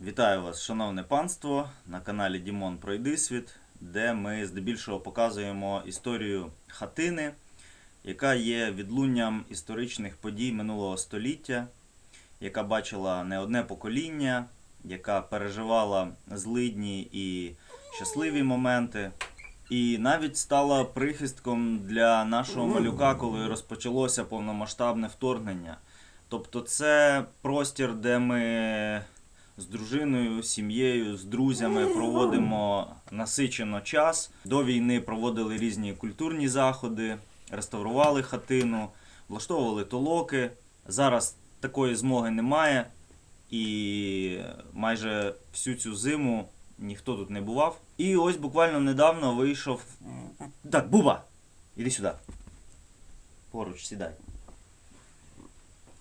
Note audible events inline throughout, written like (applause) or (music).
Вітаю вас, шановне панство, на каналі Дімон Пройдисвіт, де ми здебільшого показуємо історію хатини, яка є відлунням історичних подій минулого століття, яка бачила не одне покоління, яка переживала злидні і щасливі моменти, і навіть стала прихистком для нашого малюка, коли розпочалося повномасштабне вторгнення. Тобто це простір, де ми з дружиною, сім'єю, з друзями проводимо насичено час. До війни проводили різні культурні заходи, реставрували хатину, влаштовували толоки. Зараз такої змоги немає, і майже всю цю зиму ніхто тут не бував. І ось буквально недавно вийшов. Так, Буба! Іди сюди. Поруч, сідай.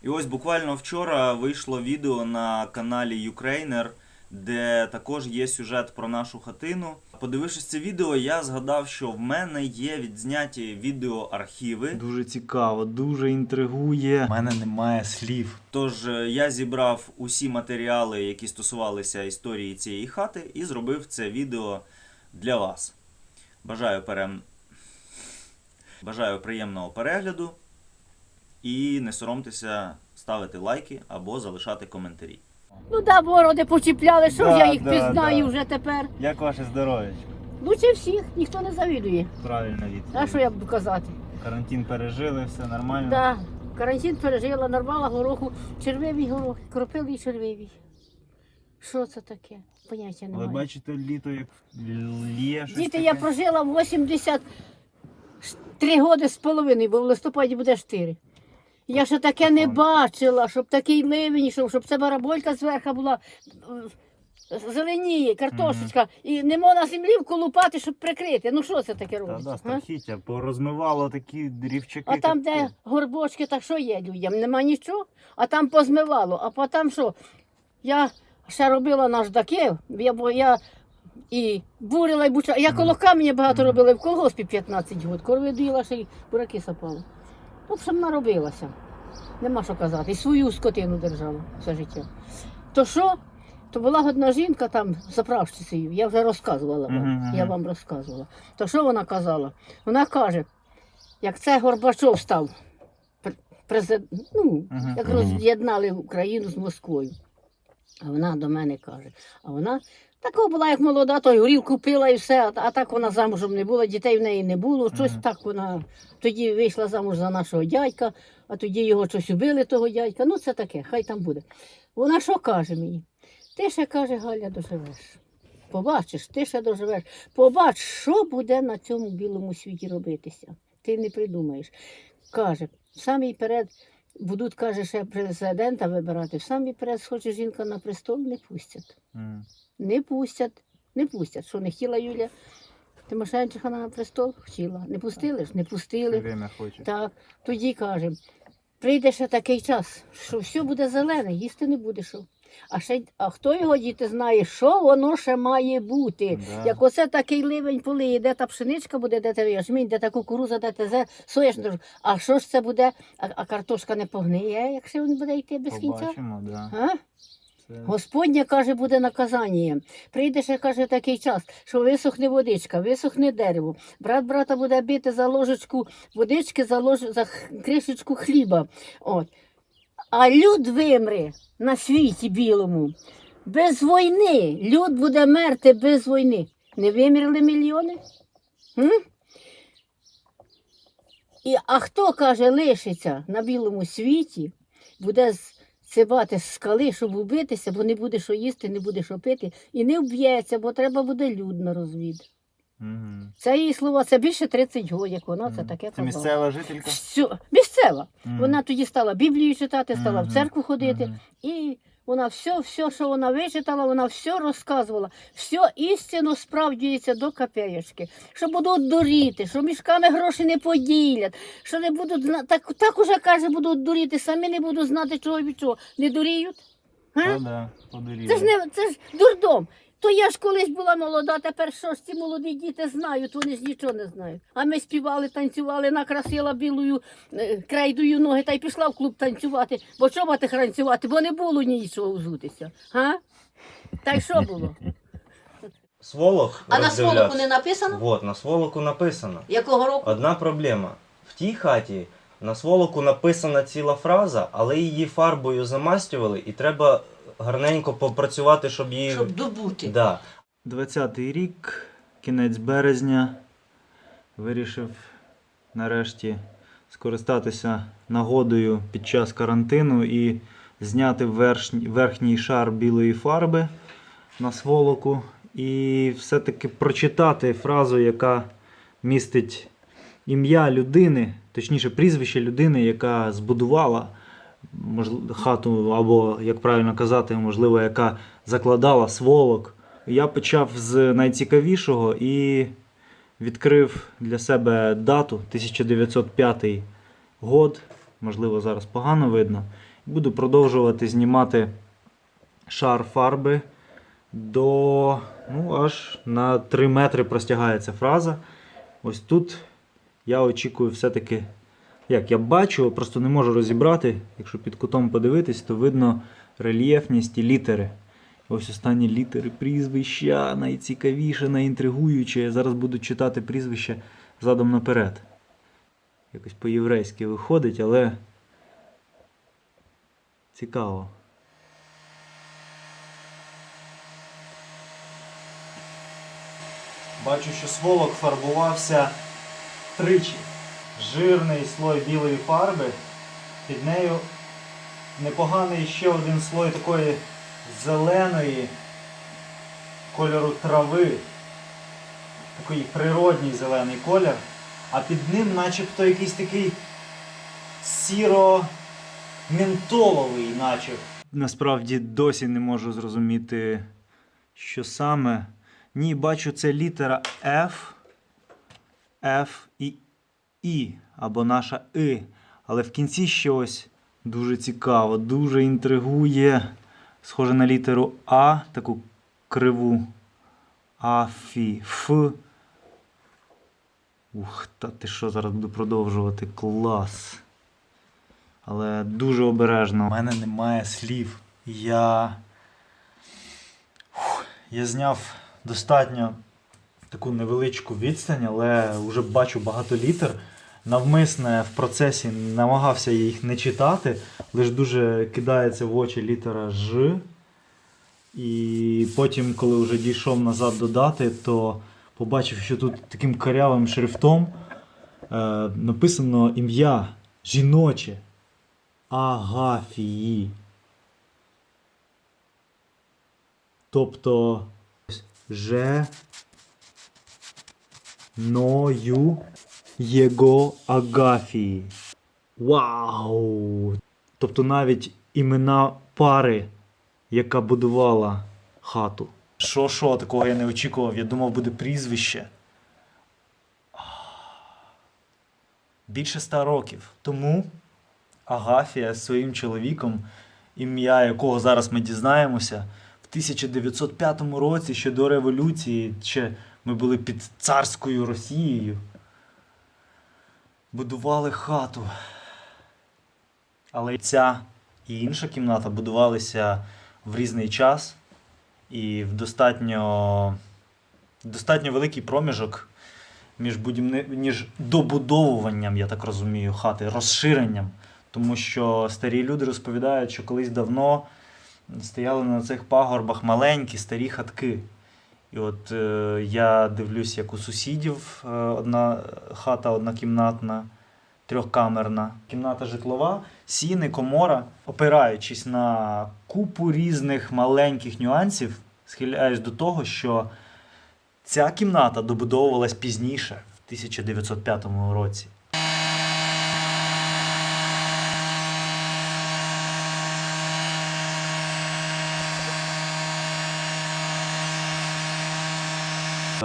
І ось буквально вчора вийшло відео на каналі Ukrainer, де також є сюжет про нашу хатину. Подивившись це відео, я згадав, що в мене є відзняті відеоархіви. Дуже цікаво, дуже інтригує. У мене немає слів. Тож е, я зібрав усі матеріали, які стосувалися історії цієї хати, і зробив це відео для вас. Бажаю перем... Бажаю приємного перегляду. І не соромтеся ставити лайки або залишати коментарі. Ну да, бороди почіпляли, що ж Да, я їх да, пізнаю да. вже тепер. Як ваше здоров'я? Лучше всіх, ніхто не завідує. Правильно відповідь. А що я буду казати? Карантин пережили, все нормально. Да, карантин пережила, нарвала гороху, червивий горох, кропивий червивий. Що це таке? Поняття Ви немає. бачите літо, як лє щось Діти, таке? я прожила 83 роки з половиною, бо в листопаді буде 4. Я ще таке не бачила, щоб такий ливень, йшов, щоб це бараболька зверху була зеленіє, картошечка, і не можна землі вколупати, щоб прикрити. Ну що це таке Та, робиться? да, а? страхіття, порозмивало такі рівчаки. А там, де горбочки, так що є людям? Нема нічого, а там позмивало. А потім що? Я ще робила наждаки, я, бо я і бурила, і буча. Я коло каменя багато робила, і в колгоспі 15 років. Корови доїла, ще й бураки сапала. В общем, наробилася. Нема що казати. І свою скотину держала все життя. То що? То була одна жінка там заправщицею, я вже розказувала вам. Мгм, мгм. Я вам розказувала. То що вона казала? Вона каже, як це Горбачов став президент, ну, Мгм. як роз'єднали Україну з Москвою. А вона до мене каже, а вона така була, як молода, то й горілку пила і все, а, так вона замужем не була, дітей в неї не було. Щось Мгм. так вона тоді вийшла замуж за нашого дядька, а тоді його щось убили, того дядька. Ну, це таке, хай там буде. Вона що каже мені? Ти ще каже, Галя, доживеш. Побачиш, ти ще доживеш. Побач, що буде на цьому білому світі робитися. Ти не придумаєш. Каже, в перед будуть, каже, ще президента вибирати. В самий перед схоче жінка на престол, не пустять. М. Не пустять, не пустять. Що не хотіла Юля Тимошенчиха на престол? Хотіла. Не пустили ж? Не пустили. Так, тоді каже, прийде ще такий час, що все буде зелене, їсти не буде що. А ще а хто його діти знає, що воно ще має бути? Да. Як оце такий ливень полиє, де та пшеничка буде, де та ячмінь, де та кукуруза, де та зе, соняшник. А що ж це буде? А, а картошка не погниє, якщо він буде йти без кінця? Да. А? Це... Господнє каже, буде наказання. Прийде ще каже такий час, що висохне водичка, висохне дерево. Брат брата буде бити за ложечку водички, за лож... за кришечку хліба. От. А люд вимре на світі білому. Без війни. Люд буде мерти без війни. Не вимерли мільйони? М? І, а хто каже, лишиться на білому світі, буде з- цибати з скали, щоб убитися, бо не буде що їсти, не буде що пити, і не вб'ється, бо треба буде люд на розвід. Мгм. Це її слова, це більше 30 років, як вона це таке Це місцева жителька? Всю- місцева. Мгм. Вона тоді стала Біблію читати, стала в церкву ходити, Мгм. і вона все, все, що вона вичитала, вона все розказувала. Все істинно справдюється до копеєчки. Що будуть дуріти, що мішками гроші не поділять, що не будуть так, так уже каже, будуть дуріти, самі не будуть знати чого від чого. Не дуріють? А? Та да, подуріли. Це ж не це ж дурдом. То я ж колись була молода, тепер що ж ці молоді діти знають, вони ж нічого не знають. А ми співали, танцювали, накрасила білою е, крейдою ноги та й пішла в клуб танцювати. Бо чого ти танцювати? Бо не було нічого взутися. Га? Та й що було? Сволок А на роздивлявся. сволоку не написано? Вот, на сволоку написано. Якого року? Одна проблема. В тій хаті на сволоку написана ціла фраза, але її фарбою замастювали, і треба гарненько попрацювати, щоб її. Щоб добути. Да. 20-й рік, кінець березня, вирішив нарешті скористатися нагодою під час карантину і зняти верхній, верхній шар білої фарби на сволоку і все-таки прочитати фразу, яка містить ім'я людини, точніше прізвище людини, яка збудувала хату, або, як правильно казати, можливо, яка закладала сволок. Я почав з найцікавішого і відкрив для себе дату 1905 год. Можливо, зараз погано видно. Буду продовжувати знімати шар фарби до ну, аж на 3 метри простягається фраза. Ось тут я очікую все-таки. Як я бачу, просто не можу розібрати. Якщо під кутом подивитись, то видно рельєфність і літери. Ось останні літери прізвища, найцікавіше, найінтригуюче. Я зараз буду читати прізвище задом наперед. Якось по-єврейськи виходить, але цікаво. Бачу, що сволок фарбувався тричі. Жирний слой білої фарби. Під нею непоганий ще один слой такої зеленої кольору трави. Такий природній зелений колір. А під ним начебто якийсь такий сіро-ментоловий, наче. Насправді досі не можу зрозуміти, що саме. Ні, бачу, це літера F, F і І, або наша И. Але в кінці щось дуже цікаво, дуже інтригує. Схоже на літеру А, таку криву. Афі. Ф. Ух, та ти що, зараз буду продовжувати. Клас. Але дуже обережно. У мене немає слів. Я. Фух, я зняв достатньо таку невеличку відстань, але вже бачу багато літер. Навмисне в процесі намагався їх не читати, лише дуже кидається в очі літера Ж. І потім, коли вже дійшов назад до дати, то побачив, що тут таким карявим шрифтом е, написано ім'я жіноче Агафії. Тобто Ж ною його Агафії. Вау! Тобто навіть імена пари, яка будувала хату. Що, що, такого я не очікував. Я думав, буде прізвище. Більше ста років. Тому Агафія з своїм чоловіком, ім'я якого зараз ми дізнаємося, в 1905 році, ще до революції, ще ми були під царською Росією, будували хату. Але ця і інша кімната будувалися в різний час і в достатньо, достатньо великий проміжок між, будівни... між добудовуванням, я так розумію, хати, розширенням. Тому що старі люди розповідають, що колись давно стояли на цих пагорбах маленькі старі хатки. І от е, я дивлюсь, як у сусідів е, одна хата однокімнатна, трьохкамерна, кімната житлова, сіни, комора, опираючись на купу різних маленьких нюансів, схиляюсь до того, що ця кімната добудовувалась пізніше, в 1905 році.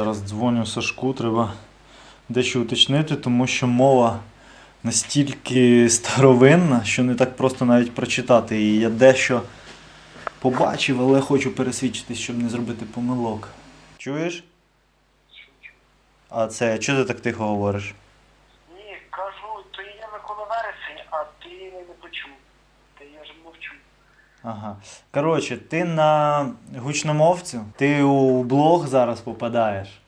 Зараз дзвоню Сашку, треба дещо уточнити, тому що мова настільки старовинна, що не так просто навіть прочитати. І я дещо побачив, але хочу пересвідчитись, щоб не зробити помилок. Чуєш? А це чого ти так тихо говориш? Ні, кажу, то є Микола вересень, а ти не почув. Та я ж мовчу. Ага. Коротше, ти на гучномовцю, ти у блог зараз попадаєш.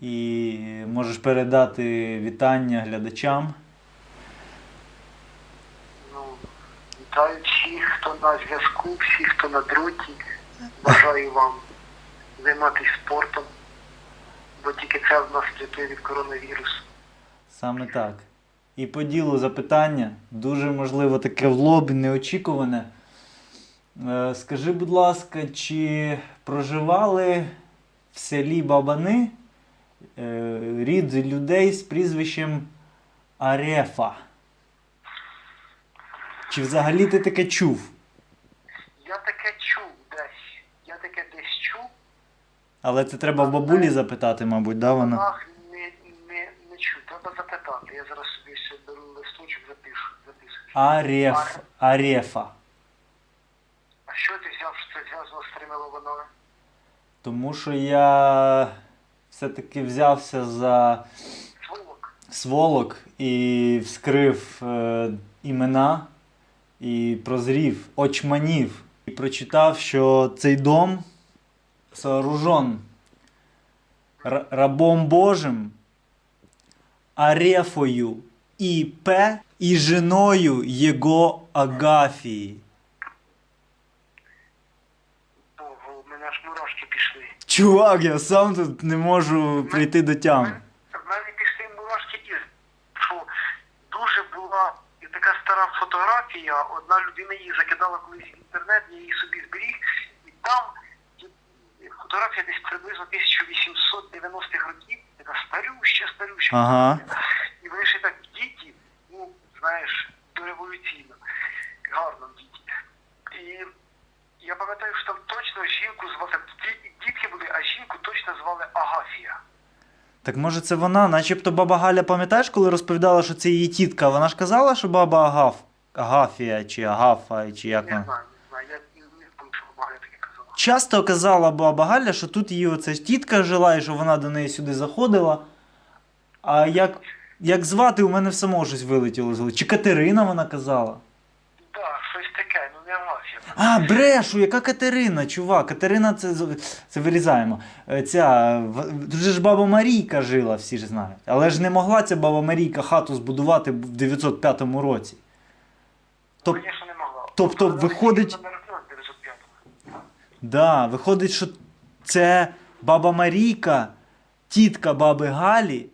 І можеш передати вітання глядачам. Ну, вітаю всіх, хто на зв'язку, всіх, хто на дроті. Бажаю вам займатися спортом, бо тільки це в нас рятує від коронавірусу. Саме так. І по ділу запитання, дуже можливо таке в лоб, неочікуване. Е, Скажи, будь ласка, чи проживали в селі Бабани е, рід людей з прізвищем Арефа? Чи взагалі ти таке чув? Я таке чув десь. Я таке десь чув, Але це треба в бабулі запитати, мабуть, да, вона? ах, не, не, не чув. Треба запитати. Я зараз собі беру листочок, запишу. записую. Ареф, Арефа. Що ти взяв, що це зв'язано з лобанами? Тому що я все-таки взявся за Сволок. сволок і вскрив е, імена і прозрів, очманів. І прочитав, що цей дом сооружен рабом Божим, Арефою і П і женою його Агафії. Ого, в мене аж мурашки пішли. Чувак, я сам тут не можу прийти до тями. В мене пішли мурашки із, що дуже була і така стара фотографія, одна людина її закидала колись в інтернет, я її собі зберіг, і там фотографія десь приблизно 1890-х років, така старюща, старюща. Ага. І вони ще так діті, ну, знаєш, дореволюційно, гарно діті. І я пам'ятаю, що там точно жінку ді- дітки були, а жінку точно звали Агафія. Так може це вона, начебто баба Галя, пам'ятаєш, коли розповідала, що це її тітка, вона ж казала, що баба Агаф, Агафія чи Агафа, чи як Не вона. знаю, не знаю, я не пам'ятаю, що Галя таке казала. Часто казала баба Галя, що тут її оця тітка жила і що вона до неї сюди заходила. А як, як звати, у мене в самого щось вилетіло з голови. Чи Катерина вона казала? Так, щось таке, ну не Агафія. А, брешу, яка Катерина, чувак. Катерина це, це вирізаємо. Е, Ця, тут же ж баба Марійка жила, всі ж знають. Але ж не могла ця баба Марійка хату збудувати в 905 році. Тоб, Звісно, не могла. тобто, виходить- в 905-му. да, виходить, що це баба Марійка, тітка баби Галі,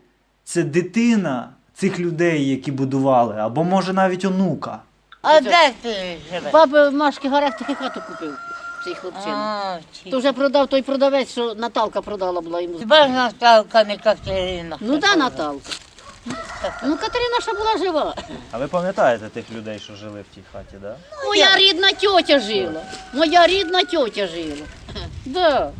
це дитина цих людей, які будували, або може навіть онука. А де ти живеш? Баби Машки Гарек таки хату купив, цей хлопчина. А, чи- То вже продав той продавець, що Наталка продала була йому. Хіба ж Наталка не Катерина? Ну да, Наталка. Ну, Катерина ще була жива. А ви пам'ятаєте тих людей, що жили в тій хаті, да? Моя рідна тьотя жила. Моя рідна тьотя жила. (laughs) Да.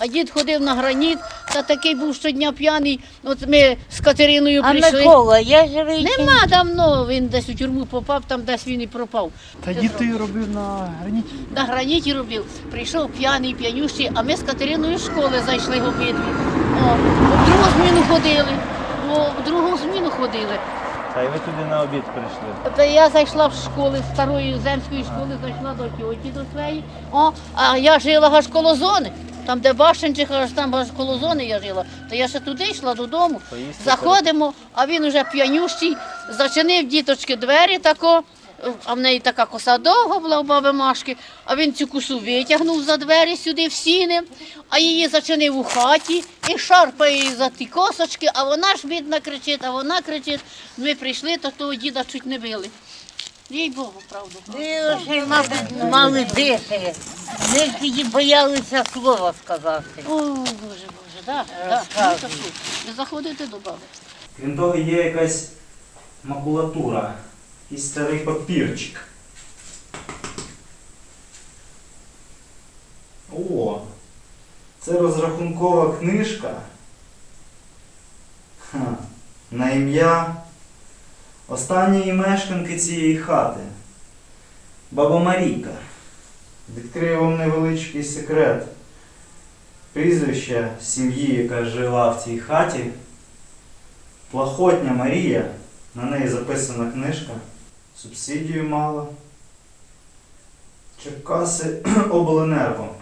А дід ходив на граніт, та такий був щодня п'яний. От ми з Катериною А прийшли. Микола, є живий? Нема давно, він десь у тюрму попав, там десь він і пропав. Та дід ти робив на граніті. На граніті робив. Прийшов п'яний, п'янющий, а ми з Катериною з школи зайшли обидві. О, в другу зміну ходили. О, в другу зміну ходили. Та й ви туди на обід прийшли. Та я зайшла в школи, з старої земської школи, зайшла до тьоті до своєї. О, а я жила аж коло зони. Там, де Башенчих, аж там аж коло зони я жила. То я ще туди йшла додому. Заходимо, а він уже п'янющий, зачинив діточки двері тако. А в неї така коса довга була у баби Машки, а він цю косу витягнув за двері сюди в сіни, а її зачинив у хаті і шарпає її за ті косочки, а вона ж бідна кричить, а вона кричить. Ми прийшли, то того діда чуть не били. Їй Богу, правду. Ви вже, мабуть, мали дихи. Ми тоді боялися слова сказати. О, Боже, Боже, да, да. Розказуй. Ну, так Ви заходите до баби. Крім того, є якась макулатура, якийсь старий папірчик. О, це розрахункова книжка. Ха, на ім'я останньої мешканки цієї хати. Баба Марійка. Відкрию вам невеличкий секрет. Прізвище сім'ї, яка жила в цій хаті. Плахотня Марія, на неї записана книжка. Субсидію мала. Черкаси (clears throat) обленерго.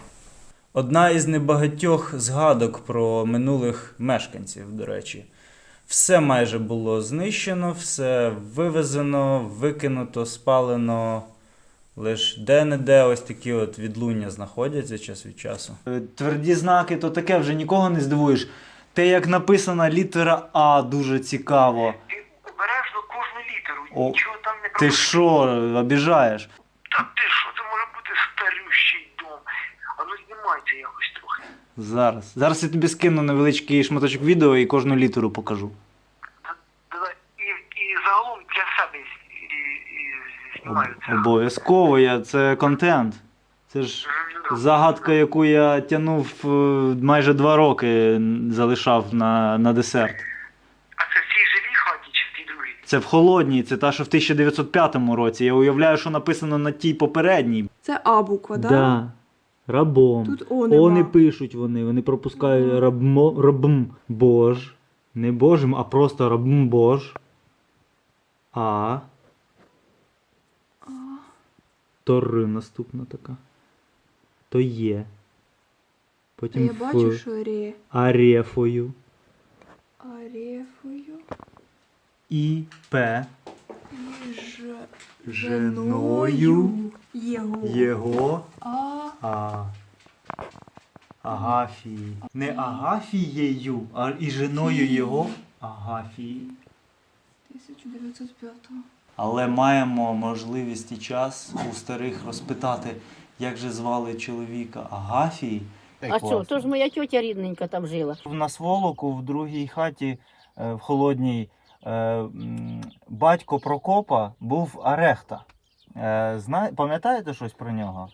Одна із небагатьох згадок про минулих мешканців, до речі. Все майже було знищено, все вивезено, викинуто, спалено. Лиш де-не-де ось такі от відлуння знаходяться час від часу. Е, Тверді знаки, то таке вже нікого не здивуєш. Те, як написана літера А, дуже цікаво. Ти обережно кожну літеру, О, нічого там не Ти що, обіжаєш? Та ти що, це може бути старющий дом. А ну знімайте якось. Зараз. Зараз я тобі скину невеличкий шматочок відео і кожну літеру покажу. І, і загалом для себе і, і, і знімаю це. Обов'язково, я, це контент. Це ж загадка, яку я тягнув е, майже два роки, залишав на, на десерт. А це в цій живій хаті чи в тій другій? Це в холодній, це та, що в 1905 році. Я уявляю, що написано на тій попередній. Це А буква, так? Да. Рабом. Тут О нема. О не пишуть вони, вони пропускають рабмо, рабм бож. Не божим, а просто рабм бож. А. Тори наступна така. То є. А Потім я Ф. бачу, що ре. Арефою. Арефою. І П. І ж... Женою. Його. Його. А. А. Агафії. Не Агафією, а і женою його Агафії. 1905. Але маємо можливість і час у старих розпитати, як же звали чоловіка Агафії. А що, то ж моя тьотя рідненька там жила. На сволоку в другій хаті е, в холодній е, м, батько Прокопа був Арехта. Е, зна... Пам'ятаєте щось про нього?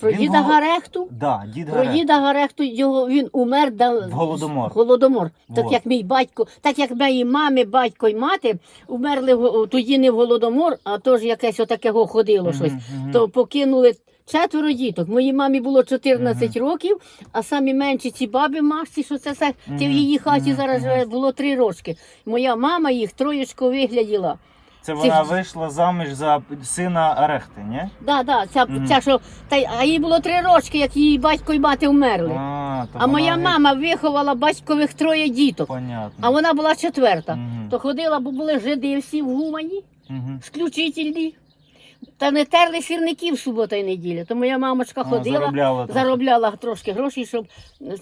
Про Він діда голо- Гарехту. Да, дід Про Гарехта. діда Гарехту його він умер да, В Голодомор. Голодомор. Так Вот. як мій батько, так як мої мами, батько і мати умерли в- тоді не в Голодомор, а то ж якесь отакого ходило щось. Мгм, мгм. То покинули четверо діток. Моїй мамі було 14 років, а самі менші ці баби Машці, що це все, ти в Мгм, її хаті мгм, зараз мгм. живе, було три рочки. Моя мама їх троєчко вигляділа. Це вона вийшла заміж за сина Арехти, ні? Да, да, ця, Мгм. ця, що, та, й- а їй було три рочки, як її батько і мати вмерли. А, то А моя вона мама виховала батькових троє діток, Понятно. а вона була четверта. Мгм. То ходила, бо були жиди всі в гумані, Мгм. сключительні. Та не терли сірників субота і неділя. То моя мамочка Ну, ходила, заробляла трохи. заробляла трошки грошей, щоб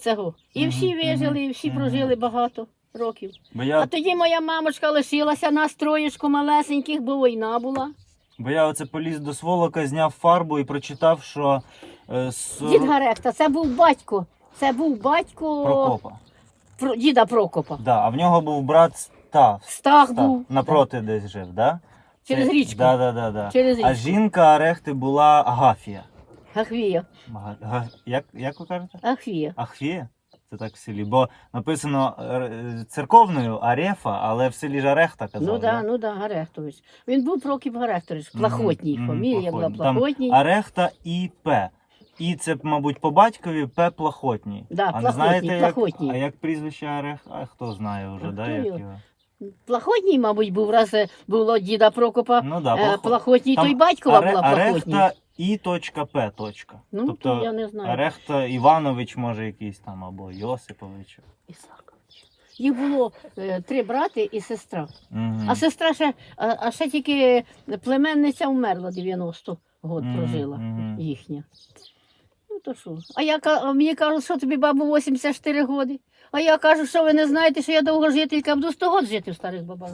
цього. І Мгм, всі вижили, і всі мгм. прожили багато років. Бо А тоді моя мамочка лишилася нас троєчку малесеньких, бо війна була. бо я оце поліз до сволока, зняв фарбу і прочитав, що е, сор- Дід Гарехта, це був батько. Це був батько Прокопа. Про- діда Прокопа. Да, а в нього був брат Став. Стах Став. був. Напроти десь жив, да? Через Це- річку. Да, да, да, да. Через А річку. жінка Арехти була Агафія. Ахвія. Ага- га- Як, як ви кажете? Ахвія. Ахфія? Це так в селі. Бо написано е, церковною Арефа, але в селі ж Арехта казали. Ну да, ну да, Гарехтович. Він був Прокіп Гарехтович, Мгм, Плахотній. мгм, Фамілія була Плахотній. Там Арехта і П. І це, мабуть, по батькові П. Плахотній. Да, а не Плахотній, знаєте, як, Плахотній. а як прізвище Арех? А хто знає вже, А да, як його? Плахотній, мабуть, був раз е, було діда Прокопа. Ну да, Е, Плахот- Плахотній, Там то й батькова Аре- була Плахотній. Арехта і точка П. Точка. Ну, тобто то я не знаю. Арехта Іванович, може, якийсь там, або Йосипович. Ісакович. Їх було е, три брати і сестра. Мгм. А сестра ще, а, а ще тільки племенниця вмерла 90 год Мгм, прожила мгм. їхня. Ну то що? А я а мені кажуть, що тобі бабу 84 роки. А я кажу, що ви не знаєте, що я довгожителька, буду 100 років жити в старих бабах.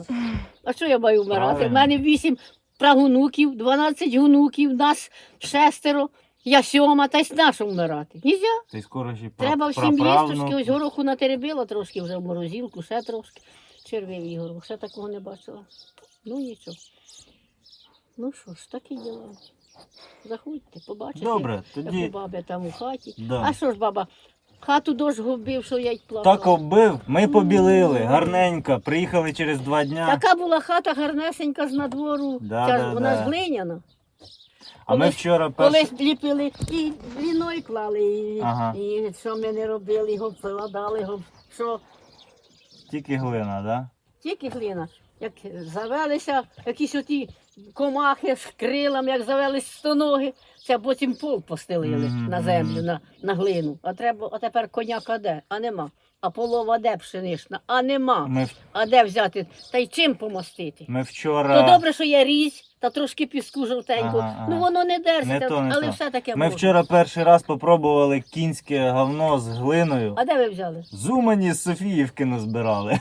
А що я маю вмирати? У мене 8 прагунуків, 12 гунуків, нас шестеро. Я сьома, та й нашу вмирати. Нельзя. Ти скоро ще Треба всім лісточки, ось гороху натеребила трошки вже в морозилку, ще трошки. Червивий горох, ще такого не бачила. Ну нічого. Ну що ж, такі діла. Заходьте, побачите, Добре, як у баби там у хаті. Да. А що ж, баба, хату дощ губив, що я й плакала. так оббив, ми побілили, гарненько, приїхали через два дня. Така була хата гарнесенька з надвору. Да, Ця да, вона да. ж глиняна. а ми колись- вчора перший... Колись ліпили і ліною клали, і, Ага. і що ми не робили, його вкладали, його, що Тільки глина, да? Тільки глина. Як завелися якісь оті комахи з крилами, як завелись стоноги. Це потім пол постелили на землю, на, на глину. А треба, а тепер коняка де? А нема. А полова де пшенична? А нема. Ми, А де взяти? Та й чим помостити? ми То добре, що є різь та трошки піску жовтенького. Ага, ага. Ну воно не держиться, Не то, не але то. все таке Ми можна. вчора перший раз попробували кінське говно з глиною. А де ви взяли? З Умані з Софіївки назбирали.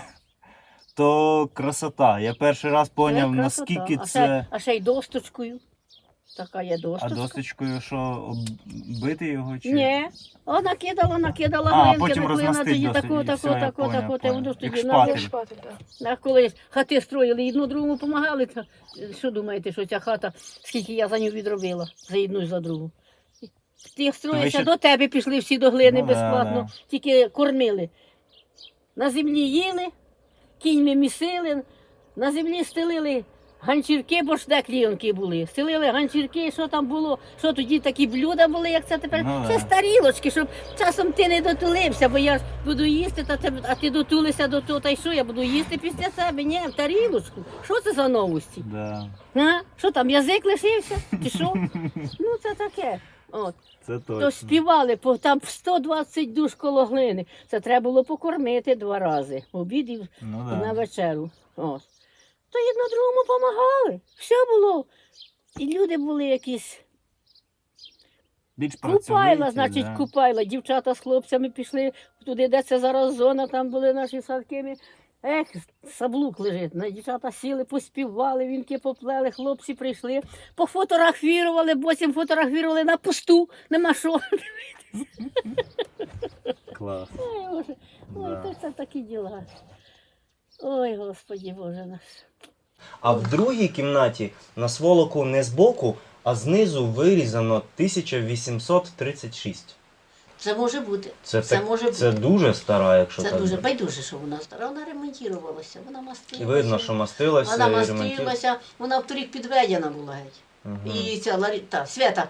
То красота. Я перший раз красота. наскільки а це. А ще й досточкою. Така є досточка. А досточкою, що бити його чи? Ні. О, накидала, накидала А, глинки, потім розмастить тоді досить, тако, і тако, все, я тако, поняв, тако, та поняв. воно ж Як тоді шпатель. на Шпатель, да. А коли хати строїли, одну другому допомагали, що думаєте, що ця хата, скільки я за нього відробила, за одну і за другу. Ті строїться, ще- до тебе пішли всі до глини Ну, да, безплатно, тільки кормили. На землі їли, кіньми місили, на землі стелили ганчірки, бо ж де клієнки були. Стелили ганчірки, що там було, що тоді такі блюда були, як це тепер. Ну, це да. старілочки, щоб часом ти не дотулився, бо я ж буду їсти, та тебе, а ти дотулися до того, та й що я буду їсти після себе? Ні, в тарілочку. Що це за новості? Да, А? Що там, язик лишився? Чи що? (laughs) ну це таке. От. це То співали, по там 120 душ коло глини. Це треба було покормити два рази. Обід і Ну, на вечеру. От. То одно другому допомагали. Все було. І люди були якісь. Більш Купайла, значить, да. купайла. Дівчата з хлопцями пішли туди, де це зараз зона, там були наші садки. Ех, саблук лежить. На дівчата сіли, поспівали, вінки поплели, хлопці прийшли, пофотографірували, потім фотографірували на пусту, нема що. Клас. Ой, Боже, ой, то це такі діла. Ой, Господі Боже наш. А в другій кімнаті на сволоку не збоку, а знизу вирізано 1836. Це може бути. Це, Це так- може це бути. дуже стара, якщо Це так. дуже байдуже, що вона стара. Вона ремонтувалася, вона мастилася. видно, що мастилася Вона і ремонтувалася. мастилася, вона вторік підведена була геть. І ця Ларі... та, Свята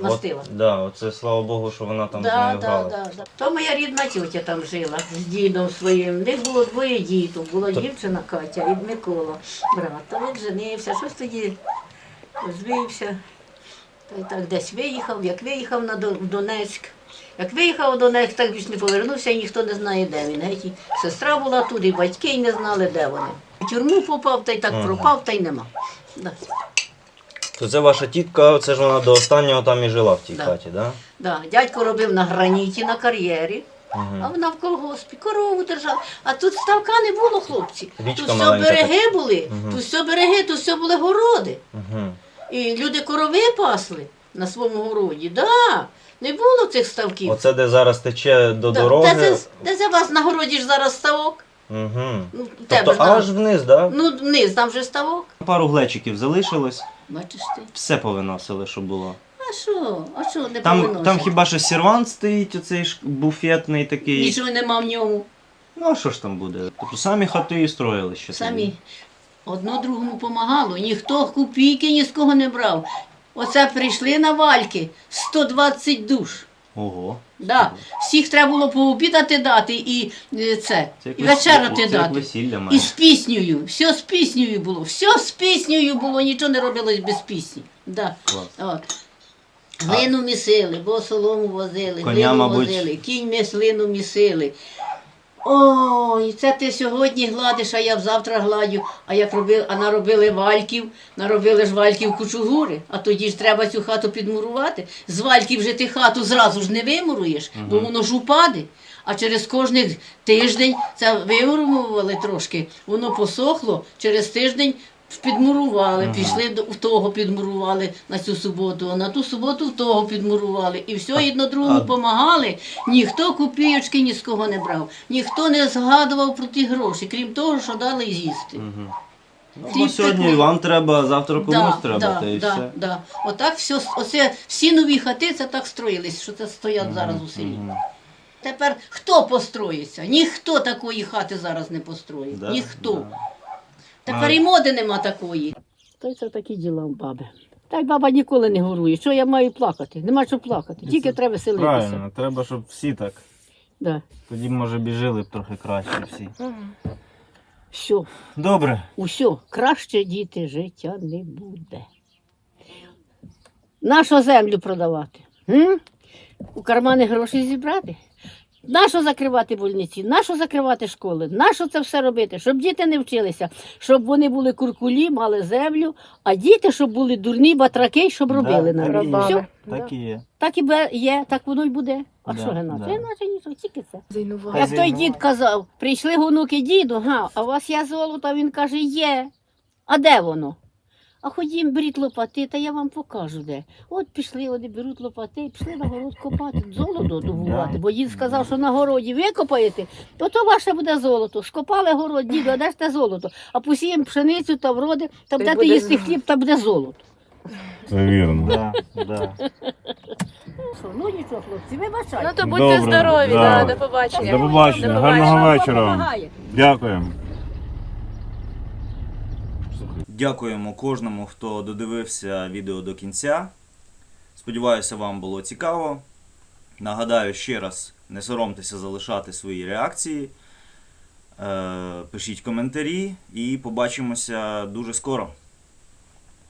мастила. От, да, оце слава Богу, що вона там з Да, нею да, грала. да, да. То моя рідна тітя там жила з дідом своїм. В них було двоє діток. Була То- дівчина Катя і Микола, брат. Та він женився, щось тоді звівся. Та й так десь виїхав, як виїхав на Дон- в Донецьк. Як виїхав у Донецьк, так більш не повернувся, і ніхто не знає, де він. Геть і сестра була тут, і батьки й не знали, де вони. В тюрму попав, та й так пропав, та й нема. Да. То це ваша тітка, це ж вона до останнього там і жила в тій Да. хаті, да? Да. Дядько робив на граніті, на кар'єрі. А вона в колгоспі корову держала. А тут ставка не було, хлопці. Річка тут все маленька береги були, тут все береги, тут все були городи. Угу. І люди корови пасли на своєму городі. Да. Не було цих ставків. Оце де зараз тече до Да. дороги. Де, це, де це вас на городі ж зараз ставок? Угу. Ну, в тебе Тобто ж на- аж вниз, да? Ну, вниз, там же ставок. Пару глечиків залишилось, Бачиш ти. все повиносили, що було. А що? А що не Там, повиносить? там хіба що сервант стоїть, оцей ж буфетний такий. Нічого нема в ньому. Ну а що ж там буде? Тобто самі хати і строїли ще. Самі тоді. одно другому помагало. Ніхто копійки ні з кого не брав. Оце прийшли на вальки 120 душ. Ого. Да. Всіх треба було пообідати дати і е, це, Це і вес- вечеряти це як дати. весілля І з піснею. Все з піснею було. Все з піснею було, нічого не робилось без пісні. Да. Клас. От. Глину місили, бо солому возили, Коня, глину мабуть. возили, кінь ми слину місили. Ой, це ти сьогодні гладиш, а я завтра гладю. А як робили, а наробили вальків, наробили ж вальків кучугури, а тоді ж треба цю хату підмурувати. З вальків же ти хату зразу ж не вимуруєш, бо воно ж упаде. А через кожний тиждень це вимурували трошки, воно посохло, через тиждень підмурували, пішли до в того підмурували на цю суботу, а на ту суботу в того підмурували. І все одно другому а- допомагали. Ніхто копійочки ні з кого не брав, ніхто не згадував про ті гроші, крім того, що дали з'їсти. Мгм. Ну, Ти сьогодні такий- вам треба, завтра комусь Да, треба, да, та і да, все. да. Отак все, оце, всі нові хати це так строїлись, що це стоять зараз у селі. Мгм. Тепер хто построїться? Ніхто такої хати зараз не построїть. Да, Ніхто. да. Тепер і моди нема такої. Та й це такі діла у баби. Та й баба ніколи не горує. Що я маю плакати? Нема що плакати. Тільки треба селитися. Правильно, треба, щоб всі так. Да. Тоді, може, б і жили б трохи краще всі. Все, Добре. Усьо, краще діти життя не буде. Нашу землю продавати? М? У кармани гроші зібрати? Нащо закривати больниці? Нащо закривати школи? Нащо це все робити? Щоб діти не вчилися, щоб вони були куркулі, мали землю, а діти, щоб були дурні батраки, щоб робили Да, нам. так і є. Все, Так і є. так і є, так воно й буде. А Да, що геннадій? да. Геннадій нічого, тільки це. Зайнувати. Як той дід казав, прийшли гонуки діду, га, а у вас є золото, А він каже, є. А де воно? А ходім, беріть лопати, та я вам покажу де. От пішли, вони беруть лопати, і пішли на город копати, золото добувати. Бо дід сказав, що на городі викопаєте, то то ваше буде золото. Скопали город, діду, а де ж те золото? А посіємо пшеницю та вроди, та Та й буде їсти золото. хліб, та буде золото. Це вірно. Да, да. Що, ну нічого, хлопці, вибачайте. Ну то будьте Добре, здорові, да. да. до побачення. До побачення. До Гарного вечора. вам. Допомагає. Дякуємо. Дякуємо кожному, хто додивився відео до кінця. Сподіваюся, вам було цікаво. Нагадаю ще раз, не соромтеся залишати свої реакції. Е, Пишіть коментарі і побачимося дуже скоро.